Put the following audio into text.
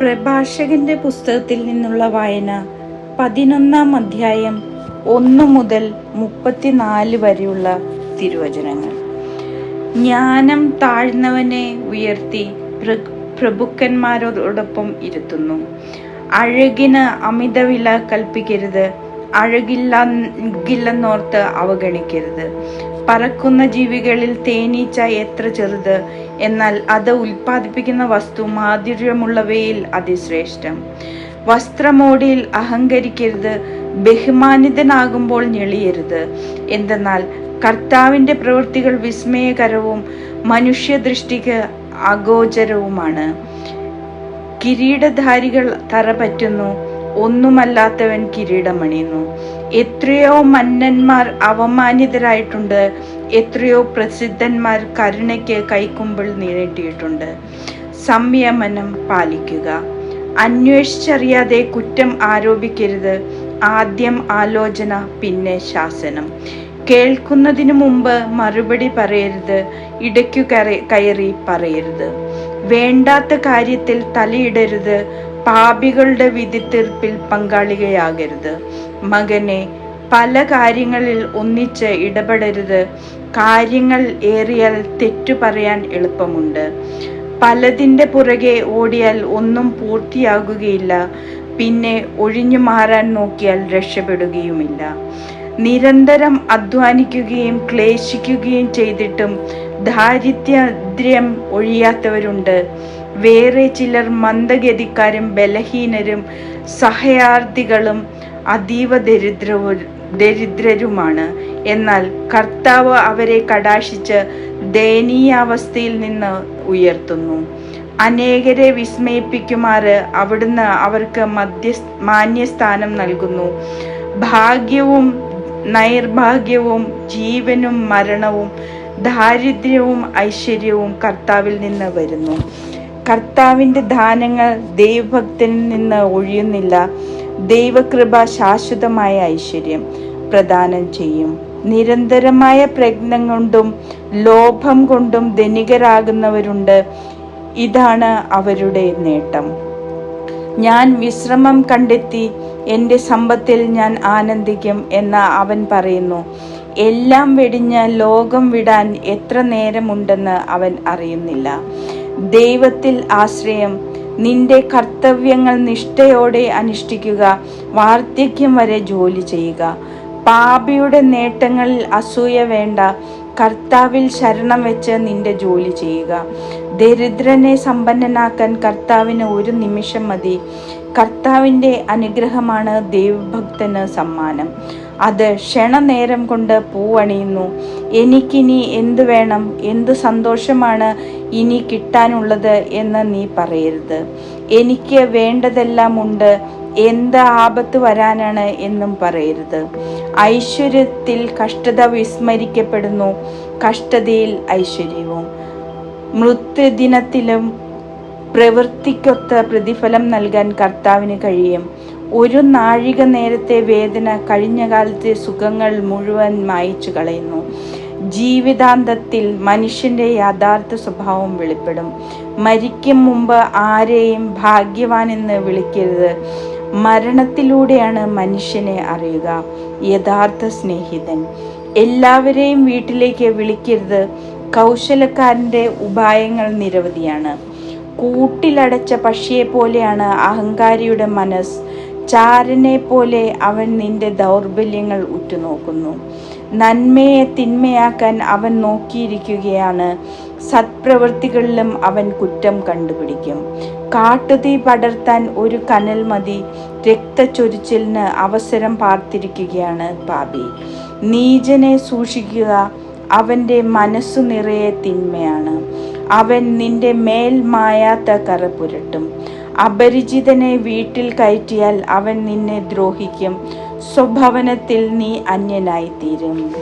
പ്രഭാഷകന്റെ പുസ്തകത്തിൽ നിന്നുള്ള വായന പതിനൊന്നാം അധ്യായം ഒന്ന് മുതൽ മുപ്പത്തിനാല് വരെയുള്ള തിരുവചനങ്ങൾ. ജ്ഞാനം താഴ്ന്നവനെ ഉയർത്തി പ്ര- പ്രഭുക്കന്മാരോടൊപ്പം ഇരുത്തുന്നു. അഴകിന് അമിതവില കൽപ്പിക്കരുത്. അഴകില്ല അഴകില്ലെന്നോർത്ത് അവഗണിക്കരുത്. പറക്കുന്ന ജീവികളിൽ തേനീച്ച എത്ര ചെറുത്? എന്നാൽ അത് ഉൽപ്പാദിപ്പിക്കുന്ന വസ്തു മാധുര്യമുള്ളവയിൽ അതിശ്രേഷ്ഠം. വസ്ത്രമോടിയിൽ അഹങ്കരിക്കരുത് ബഹുമാനിതനാകുമ്പോൾ ഞെളിയരുത്. എന്തെന്നാൽ കർത്താവിന്റെ പ്രവൃത്തികൾ വിസ്മയകരവും മനുഷ്യദൃഷ്ടിക്ക് അഗോചരവുമാണ്. കിരീടധാരികൾ തറ പറ്റുന്നു ഒന്നുമല്ലാത്തവൻ കിരീടമണിയുന്നു. എത്രയോ മന്നന്മാർ അവമാനിതരായിട്ടുണ്ട് എത്രയോ പ്രസിദ്ധന്മാർ കരുണയ്ക്ക് കൈക്കുമ്പിൾ നീട്ടിയിട്ടുണ്ട്. സംയമനം പാലിക്കുക. അന്വേഷിച്ചറിയാതെ കുറ്റം ആരോപിക്കരുത്. ആദ്യം ആലോചന പിന്നെ ശാസനം. കേൾക്കുന്നതിനു മുമ്പ് മറുപടി പറയരുത്. ഇടയ്ക്കു കയറി പറയരുത്. വേണ്ടാത്ത കാര്യത്തിൽ തലയിടരുത്. പാപികളുടെ വിധിത്തീർപ്പിൽ പങ്കാളികയാകരുത്. മകനെ പല കാര്യങ്ങളിൽ ഒന്നിച്ച് ഇടപെടരുത്. കാര്യങ്ങൾ ഏറിയാൽ തെറ്റു പറയാൻ എളുപ്പമുണ്ട്. പലതിന്റെ പുറകെ ഓടിയാൽ ഒന്നും പൂർത്തിയാകുകയില്ല. പിന്നെ ഒഴിഞ്ഞു മാറാൻ നോക്കിയാൽ രക്ഷപ്പെടുകയുമില്ല. നിരന്തരം അധ്വാനിക്കുകയും ക്ലേശിക്കുകയും ചെയ്തിട്ടും ദാരിദ്ര്യം ഒഴിയാത്തവരുണ്ട്. വേറെ ചിലർ മന്ദഗതിക്കാരും ബലഹീനരും സഹയാർത്ഥികളും അതീവ ദരിദ്രവും ദരിദ്രരുമാണ്. എന്നാൽ കർത്താവ് അവരെ കടാശിച്ച് ദയനീയാവസ്ഥയിൽ നിന്ന് ഉയർത്തുന്നു. അനേകരെ വിസ്മയിപ്പിക്കുമാറ് അവിടുന്ന് അവർക്ക് മധ്യ മാന്യസ്ഥാനം നൽകുന്നു. ഭാഗ്യവും നൈർഭാഗ്യവും ജീവനും മരണവും ദാരിദ്ര്യവും ഐശ്വര്യവും കർത്താവിൽ നിന്ന് വരുന്നു. കർത്താവിന്റെ ദാനങ്ങൾ ദൈവഭക്തനിൽ നിന്ന് ഒഴിയുന്നില്ല. ദൈവകൃപ ശാശ്വതമായ ഐശ്വര്യം പ്രദാനം ചെയ്യും. നിരന്തരമായ പ്രയത്നം കൊണ്ടും ലോഭം കൊണ്ടും ധനികരാകുന്നവരുണ്ട്. ഇതാണ് അവരുടെ നേട്ടം. ഞാൻ വിശ്രമം കണ്ടെത്തി എന്റെ സമ്പത്തിൽ ഞാൻ ആനന്ദിക്കും എന്ന് അവൻ പറയുന്നു. എല്ലാം വെടിഞ്ഞ് ലോകം വിടാൻ എത്ര നേരമുണ്ടെന്ന് അവൻ അറിയുന്നില്ല. ദൈവത്തിൽ ആശ്രയം. നിന്റെ കർത്തവ്യങ്ങൾ നിഷ്ഠയോടെ അനുഷ്ഠിക്കുക. വാർദ്ധക്യം വരെ ജോലി ചെയ്യുക. പാപിയുടെ നേട്ടങ്ങളിൽ അസൂയ വേണ്ട. കർത്താവിൽ ശരണം വെച്ച് നിന്റെ ജോലി ചെയ്യുക. ദരിദ്രനെ സമ്പന്നനാക്കാൻ കർത്താവിന് ഒരു നിമിഷം മതി. കർത്താവിന്റെ അനുഗ്രഹമാണ് ദൈവഭക്തന് സമ്മാനം. അത് ക്ഷണനേരം കൊണ്ട് പൂവണിയുന്നു. എനിക്കിനി എന്ത് വേണം? എന്ത് സന്തോഷമാണ് ഇനി കിട്ടാനുള്ളത് എന്ന് നീ പറയരുത്. എനിക്ക് വേണ്ടതെല്ലാം ഉണ്ട്. എന്ത് ആപത്ത് വരാനാണ് എന്നും പറയരുത്. ഐശ്വര്യത്തിൽ കഷ്ടത വിസ്മരിക്കപ്പെടുന്നു. കഷ്ടതയിൽ ഐശ്വര്യവും. മൃത്യുദിനത്തിലും പ്രവൃത്തിക്കൊത്ത പ്രതിഫലം നൽകാൻ കർത്താവിന് കഴിയും. ഒരു നാഴിക നേരത്തെ വേദന കഴിഞ്ഞ കാലത്തെ സുഖങ്ങൾ മുഴുവൻ മായിച്ചു കളയുന്നു. ജീവിതാന്തത്തിൽ മനുഷ്യന്റെ യഥാർത്ഥ സ്വഭാവം വെളിപ്പെടും. മരിക്കും മുമ്പ് ആരെയും ഭാഗ്യവാനെന്ന് വിളിക്കരുത്. മരണത്തിലൂടെയാണ് മനുഷ്യനെ അറിയുക. യഥാർത്ഥ സ്നേഹിതൻ. എല്ലാവരെയും വീട്ടിലേക്ക് വിളിക്കരുത്. കൗശലക്കാരന്റെ ഉപായങ്ങൾ നിരവധിയാണ്. കൂട്ടിലടച്ച പക്ഷിയെ പോലെയാണ് അഹങ്കാരിയുടെ മനസ്സ്. ചാരനെ പോലെ അവൻ നിന്റെ ദൗർബല്യങ്ങൾ ഉറ്റുനോക്കുന്നു. നന്മയെ തിന്മയാക്കാൻ അവൻ നോക്കിയിരിക്കുകയാണ്. സത്പ്രവൃത്തികളിലും അവൻ കുറ്റം കണ്ടുപിടിക്കും. കാട്ടുതീ പടർത്താൻ ഒരു കനൽ മതി. രക്തച്ചൊരിച്ചിലിന് അവസരം പാർത്തിരിക്കുകയാണ് പാപി. നീചനെ സൂക്ഷിക്കുക അവന്റെ മനസ്സു നിറയെ തിന്മയാണ്. അവൻ നിന്റെ മേൽ മായാത്ത കറ പുരട്ടും. അപരിചിതനെ വീട്ടിൽ കയറ്റിയാൽ അവൻ നിന്നെ ദ്രോഹിക്കും. സ്വഭവനത്തിൽ നീ അന്യനായിത്തീരും.